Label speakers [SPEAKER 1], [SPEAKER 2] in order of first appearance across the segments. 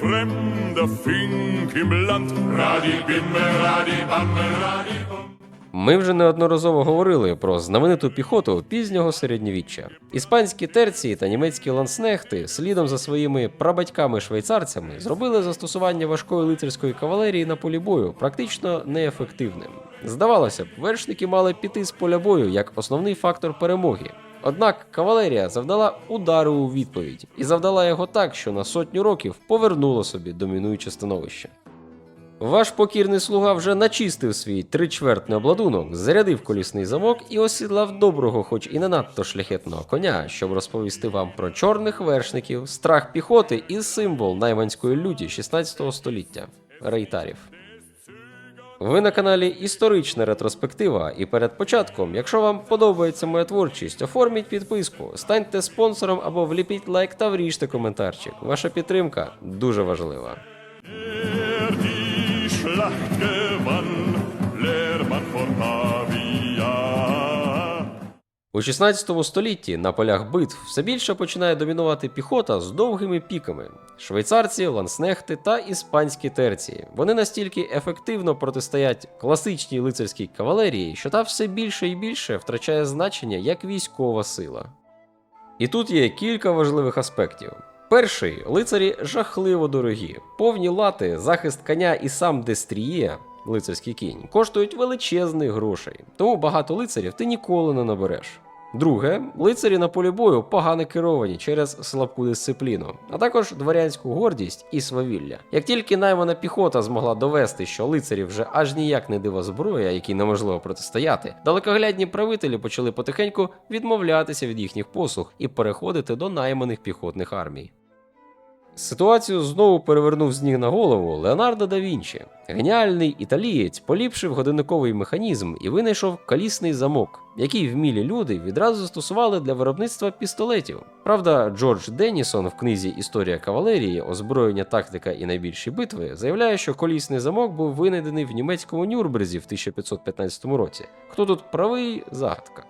[SPEAKER 1] Fremder Fink im Land. Radibimme, radibamme, radibum.
[SPEAKER 2] Ми вже неодноразово говорили про знамениту піхоту пізнього середньовіччя. Іспанські терції та німецькі ланснехти слідом за своїми прабатьками-швейцарцями зробили застосування важкої лицарської кавалерії на полі бою практично неефективним. Здавалося б, вершники мали піти з поля бою як основний фактор перемоги. Однак кавалерія завдала удару у відповідь і завдала його так, що на сотню років повернула собі домінуюче становище. Ваш покірний слуга вже начистив свій тричвертний обладунок, зарядив колісний замок і осідлав доброго, хоч і не надто шляхетного коня, щоб розповісти вам про чорних вершників, страх піхоти і символ найманської люті 16 століття рейтарів. Ви на каналі Історична ретроспектива, і перед початком, якщо вам подобається моя творчість, оформіть підписку, станьте спонсором або вліпіть лайк та вріжте коментарчик. Ваша підтримка дуже важлива. У 16 столітті на полях битв все більше починає домінувати піхота з довгими піками: швейцарці, ланснехти та іспанські терції. Вони настільки ефективно протистоять класичній лицарській кавалерії, що та все більше і більше втрачає значення як військова сила. І тут є кілька важливих аспектів. Перший лицарі жахливо дорогі, повні лати, захист коня і сам дестріє, лицарський кінь, коштують величезних грошей, тому багато лицарів ти ніколи не набереш. Друге, лицарі на полі бою погано керовані через слабку дисципліну, а також дворянську гордість і свавілля. Як тільки наймана піхота змогла довести, що лицарі вже аж ніяк не дива зброя, якій неможливо протистояти, далекоглядні правителі почали потихеньку відмовлятися від їхніх послуг і переходити до найманих піхотних армій. Ситуацію знову перевернув з ніг на голову Леонардо да Вінчі. Геніальний італієць поліпшив годинниковий механізм і винайшов колісний замок, який вмілі люди відразу застосували для виробництва пістолетів. Правда, Джордж Деннісон в книзі Історія кавалерії, озброєння, тактика і найбільші битви заявляє, що колісний замок був винайдений в німецькому Нюрнберзі в 1515 році. Хто тут правий загадка.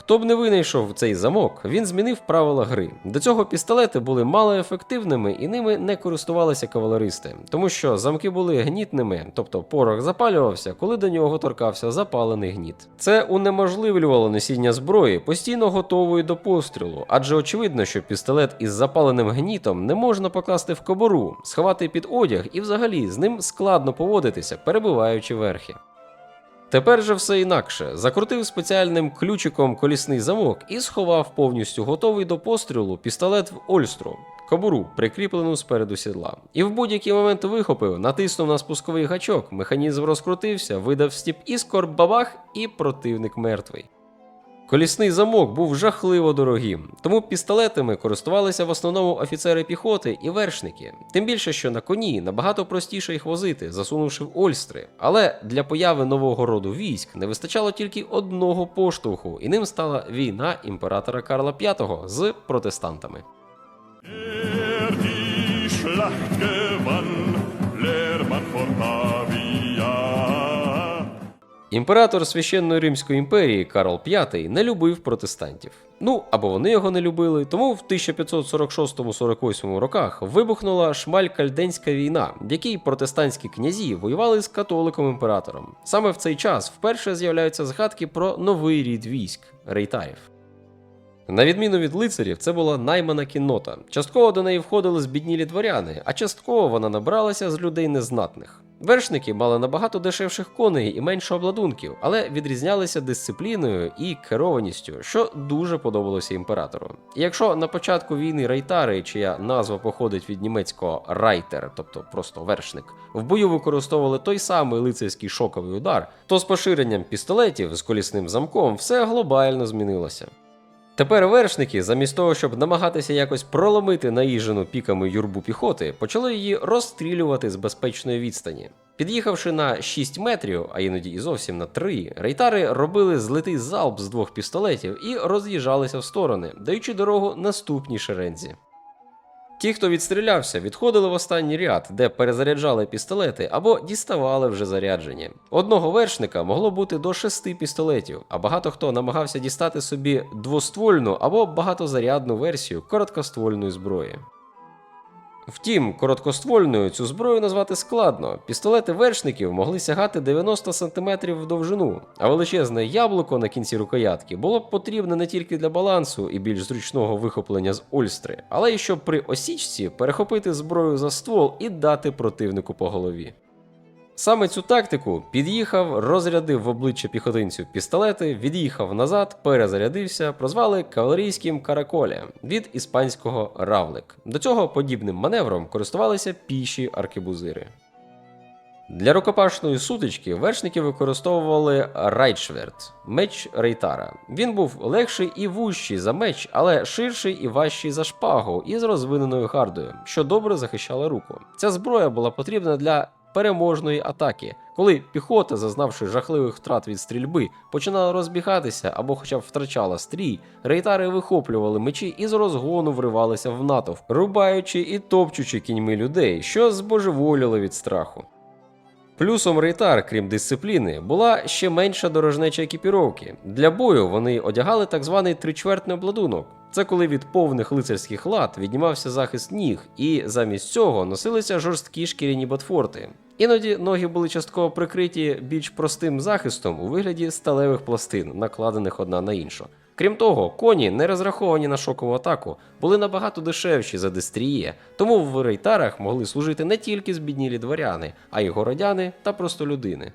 [SPEAKER 2] Хто б не винайшов цей замок, він змінив правила гри. До цього пістолети були малоефективними і ними не користувалися кавалеристи, тому що замки були гнітними, тобто порох запалювався, коли до нього торкався запалений гніт. Це унеможливлювало носіння зброї, постійно готової до пострілу, адже очевидно, що пістолет із запаленим гнітом не можна покласти в кобуру, сховати під одяг і взагалі з ним складно поводитися, перебиваючи верхи. Тепер же все інакше. Закрутив спеціальним ключиком колісний замок і сховав повністю готовий до пострілу пістолет в Ольстру, кобуру, прикріплену спереду сідла. І в будь-який момент вихопив, натиснув на спусковий гачок, механізм розкрутився, видав стіп іскор, бабах, і противник мертвий. Колісний замок був жахливо дорогим, тому пістолетами користувалися в основному офіцери піхоти і вершники. Тим більше, що на коні набагато простіше їх возити, засунувши в ольстри. Але для появи нового роду військ не вистачало тільки одного поштовху, і ним стала війна імператора Карла V з протестантами. Імператор священної Римської імперії Карл V не любив протестантів. Ну або вони його не любили, тому в 1546-48 роках вибухнула шмаль-кальденська війна, в якій протестантські князі воювали з католиком імператором. Саме в цей час вперше з'являються згадки про новий рід військ рейтарів. На відміну від лицарів, це була наймана кіннота. Частково до неї входили збіднілі дворяни, а частково вона набралася з людей незнатних. Вершники мали набагато дешевших коней і менше обладунків, але відрізнялися дисципліною і керованістю, що дуже подобалося імператору. Якщо на початку війни рейтари, чия назва походить від німецького райтер, тобто просто вершник, в бою використовували той самий лицарський шоковий удар, то з поширенням пістолетів з колісним замком все глобально змінилося. Тепер вершники, замість того, щоб намагатися якось проломити наїжену піками юрбу піхоти, почали її розстрілювати з безпечної відстані. Під'їхавши на 6 метрів, а іноді і зовсім на 3, рейтари робили злитий залп з двох пістолетів і роз'їжджалися в сторони, даючи дорогу наступній шерензі. Ті, хто відстрілявся, відходили в останній ряд, де перезаряджали пістолети або діставали вже заряджені. Одного вершника могло бути до шести пістолетів, а багато хто намагався дістати собі двоствольну або багатозарядну версію короткоствольної зброї. Втім, короткоствольною цю зброю назвати складно. Пістолети вершників могли сягати 90 см в довжину, а величезне яблуко на кінці рукоятки було б потрібне не тільки для балансу і більш зручного вихоплення з ольстри, але й щоб при осічці перехопити зброю за ствол і дати противнику по голові. Саме цю тактику під'їхав, розрядив в обличчя піхотинцю пістолети, від'їхав назад, перезарядився, прозвали кавалерійським караколем від іспанського равлик. До цього подібним маневром користувалися піші аркебузири. Для рукопашної сутички вершники використовували райчверт меч рейтара. Він був легший і вужчий за меч, але ширший і важчий за шпагу із розвиненою гардою, що добре захищала руку. Ця зброя була потрібна для переможної атаки, коли піхота, зазнавши жахливих втрат від стрільби, починала розбігатися або хоча б втрачала стрій, рейтари вихоплювали мечі і з розгону вривалися в натовп, рубаючи і топчучи кіньми людей, що збожеволіли від страху. Плюсом рейтар, крім дисципліни, була ще менша дорожнеча екіпіровки. Для бою вони одягали так званий тричвертний обладунок. Це коли від повних лицарських лад віднімався захист ніг, і замість цього носилися жорсткі шкіряні ботфорти. Іноді ноги були частково прикриті більш простим захистом у вигляді сталевих пластин, накладених одна на іншу. Крім того, коні, не розраховані на шокову атаку, були набагато дешевші за дестріє, тому в рейтарах могли служити не тільки збіднілі дворяни, а й городяни та простолюдини.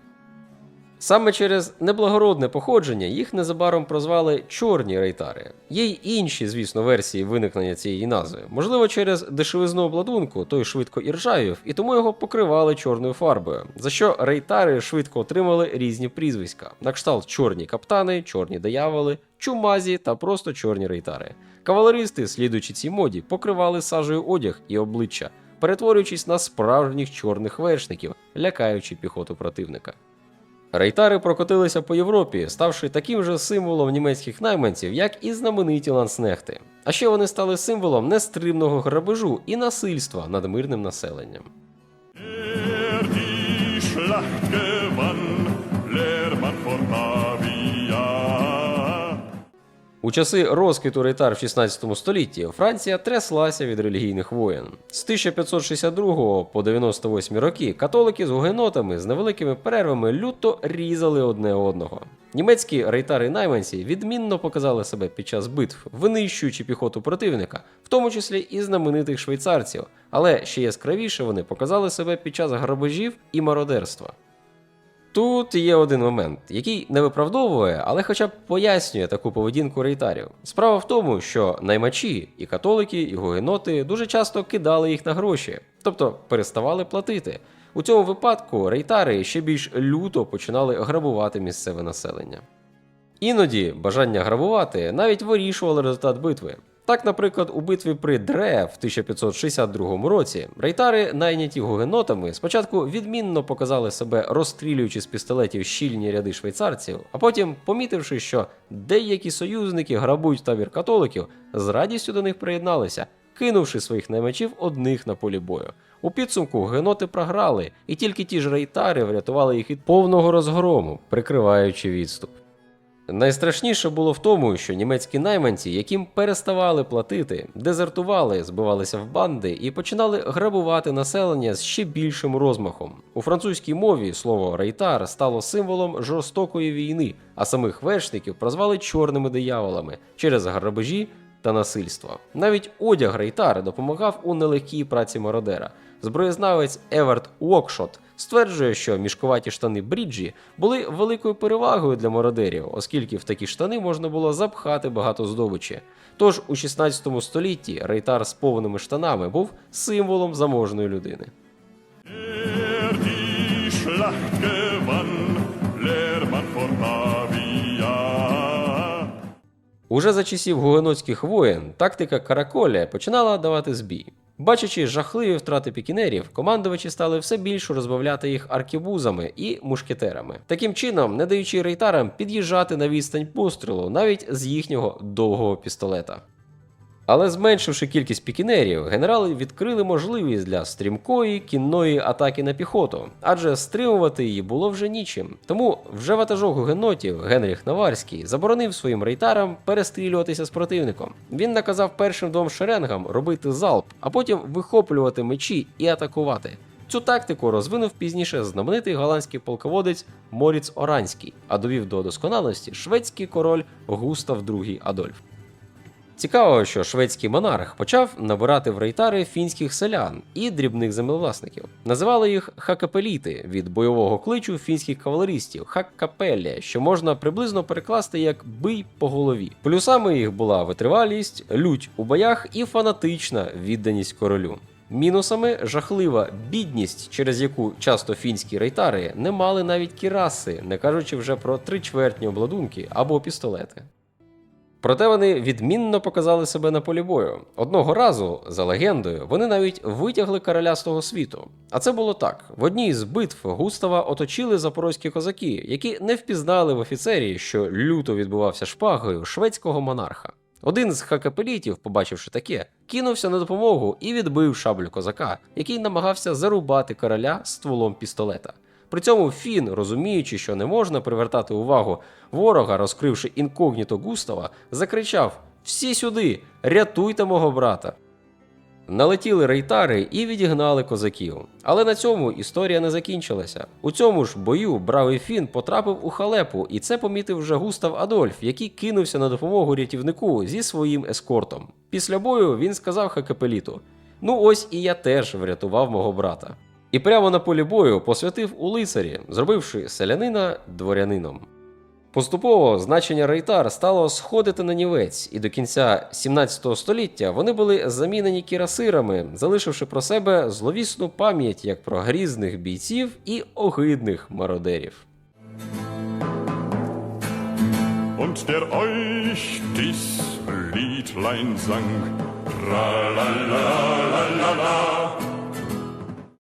[SPEAKER 2] Саме через неблагородне походження їх незабаром прозвали чорні рейтари. Є й інші, звісно, версії виникнення цієї назви. Можливо, через дешевизну обладунку той швидко іржавів, і тому його покривали чорною фарбою, за що рейтари швидко отримали різні прізвиська: на кшталт чорні каптани, чорні дияволи, чумазі та просто чорні рейтари. Кавалеристи, слідуючи цій моді, покривали сажею одяг і обличчя, перетворюючись на справжніх чорних вершників, лякаючи піхоту противника. Рейтари прокотилися по Європі, ставши таким же символом німецьких найманців, як і знамениті ланснехти. А ще вони стали символом нестримного грабежу і насильства над мирним населенням. У часи розквіту рейтар в 16 столітті Франція тряслася від релігійних воєн. З 1562 по 98 роки католики з гугенотами з невеликими перервами люто різали одне одного. Німецькі рейтари найманці відмінно показали себе під час битв, винищуючи піхоту противника, в тому числі і знаменитих швейцарців. Але ще яскравіше вони показали себе під час грабежів і мародерства. Тут є один момент, який не виправдовує, але хоча б пояснює таку поведінку рейтарів. Справа в тому, що наймачі, і католики, і гугеноти дуже часто кидали їх на гроші, тобто переставали платити. У цьому випадку рейтари ще більш люто починали грабувати місцеве населення. Іноді бажання грабувати навіть вирішувало результат битви. Так, наприклад, у битві при Дре в 1562 році рейтари, найняті гугенотами, спочатку відмінно показали себе, розстрілюючи з пістолетів щільні ряди швейцарців, а потім, помітивши, що деякі союзники грабують табір католиків, з радістю до них приєдналися, кинувши своїх наймачів одних на полі бою. У підсумку геноти програли, і тільки ті ж рейтари врятували їх від повного розгрому, прикриваючи відступ. Найстрашніше було в тому, що німецькі найманці, яким переставали платити, дезертували, збивалися в банди і починали грабувати населення з ще більшим розмахом. У французькій мові слово рейтар стало символом жорстокої війни, а самих вершників прозвали чорними дияволами через грабежі та насильство. Навіть одяг рейтар допомагав у нелегкій праці мародера. Зброєзнавець Еверт Уокшот стверджує, що мішкуваті штани Бріджі були великою перевагою для мародерів, оскільки в такі штани можна було запхати багато здобичі. Тож у 16 столітті рейтар з повними штанами був символом заможної людини.
[SPEAKER 1] Schlacht gewann, Lehrmann von Pavia.
[SPEAKER 2] Уже за часів гугенотських воєн тактика Караколя починала давати збій. Бачачи жахливі втрати пікінерів, командувачі стали все більше розбавляти їх аркебузами і мушкетерами, таким чином не даючи рейтарам під'їжджати на відстань пострілу навіть з їхнього довгого пістолета. Але зменшивши кількість пікінерів, генерали відкрили можливість для стрімкої кінної атаки на піхоту, адже стримувати її було вже нічим. Тому вже ватажок гугенотів Генріх Наварський заборонив своїм рейтарам перестрілюватися з противником. Він наказав першим двом шеренгам робити залп, а потім вихоплювати мечі і атакувати. Цю тактику розвинув пізніше знаменитий голландський полководець Моріц Оранський, а довів до досконалості шведський король Густав II Адольф. Цікаво, що шведський монарх почав набирати в рейтари фінських селян і дрібних землевласників. Називали їх хакапеліти від бойового кличу фінських кавалеристів хаккапелля, що можна приблизно перекласти як бий по голові. Плюсами їх була витривалість, лють у боях і фанатична відданість королю. Мінусами жахлива бідність, через яку часто фінські рейтари не мали навіть кіраси, не кажучи вже про тричвертні обладунки або пістолети. Проте вони відмінно показали себе на полі бою. Одного разу, за легендою, вони навіть витягли короля з того світу. А це було так: в одній з битв Густава оточили запорозькі козаки, які не впізнали в офіцері, що люто відбувався шпагою шведського монарха. Один з хакапелітів, побачивши таке, кинувся на допомогу і відбив шаблю козака, який намагався зарубати короля стволом пістолета. При цьому Фін, розуміючи, що не можна привертати увагу ворога, розкривши інкогніто Густава, закричав: Всі сюди! Рятуйте мого брата! Налетіли рейтари і відігнали козаків. Але на цьому історія не закінчилася. У цьому ж бою бравий Фін потрапив у халепу, і це помітив вже Густав Адольф, який кинувся на допомогу рятівнику зі своїм ескортом. Після бою він сказав Хакапеліту: Ну ось і я теж врятував мого брата. І прямо на полі бою посвятив у лицарі, зробивши селянина дворянином. Поступово значення рейтар стало сходити на нівець, і до кінця 17 століття вони були замінені кірасирами, залишивши про себе зловісну пам'ять як про грізних бійців і огидних мародерів.
[SPEAKER 1] Und der euch dies Liedlein sang. Tra la la la la la.